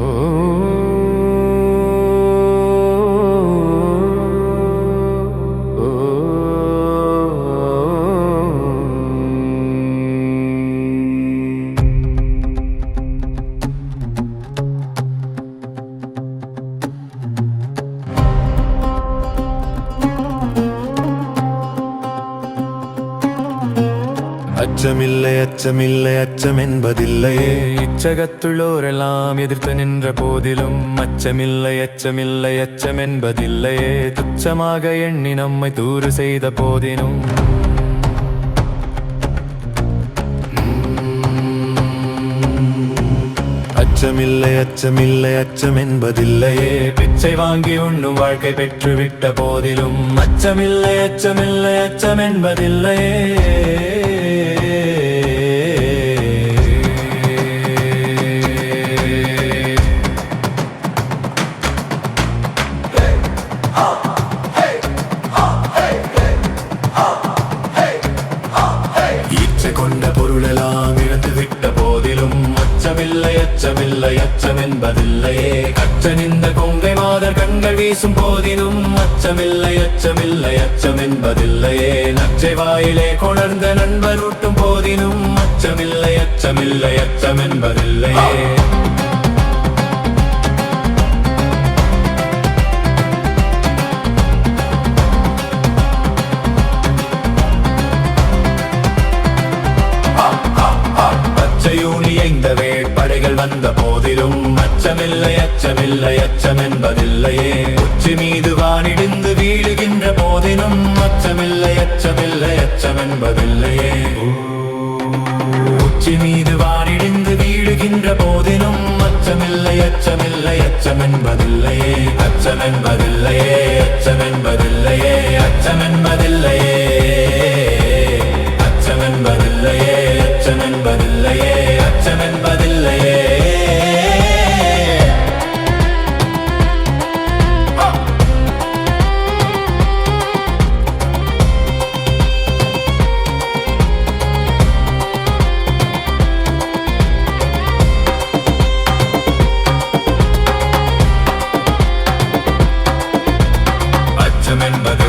Oh. அச்சமில்லை அச்சமில்லை அச்சம் என்பதில்லையே இச்சகத்துள்ளோரெல்லாம் எதிர்த்து நின்ற போதிலும் அச்சமில்லை அச்சமில்லை அச்சம் என்பதில்லையே துச்சமாக எண்ணி நம்மை தூறு செய்த போதினும் அச்சமில்லை அச்சமில்லை அச்சம் என்பதில்லையே பிச்சை வாங்கி உண்ணும் வாழ்க்கை பெற்றுவிட்ட போதிலும் அச்சமில்லை அச்சமில்லை அச்சம் என்பதில்லையே கொண்ட பொருளெல்லாம் இழந்து விட்ட போதிலும் அச்சமில்லை அச்சமில்லை அச்சம் என்பதில்லையே கச்சன் இந்த கொங்கை மாதர் கண்கள் வீசும் போதிலும் அச்சமில்லை அச்சமில்லை அச்சம் என்பதில்லையே நச்சை வாயிலே கொணர்ந்த நண்பர் ஊட்டும் போதிலும் அச்சமில்லை அச்சமில்லை அச்சம் என்பதில்லையே வந்த போதிலும் அச்சமில்லை அச்சமில்லை அச்சம் என்பதில்லையே உச்சி மீது வானிடிந்து வீழுகின்ற போதிலும் அச்சமில்லை அச்சமில்லை அச்சம் என்பதில்லையே உச்சி மீது வானிடிந்து வீழுகின்ற போதிலும் அச்சமில்லை அச்சமில்லை அச்சம் என்பதில்லையே அச்சம் என்பதில்லையே அச்சம் என்பதில்லையே அச்சம் என்பது என்பதில்லையே அச்சம் என்பதில்லையே. அச்சம் என்பது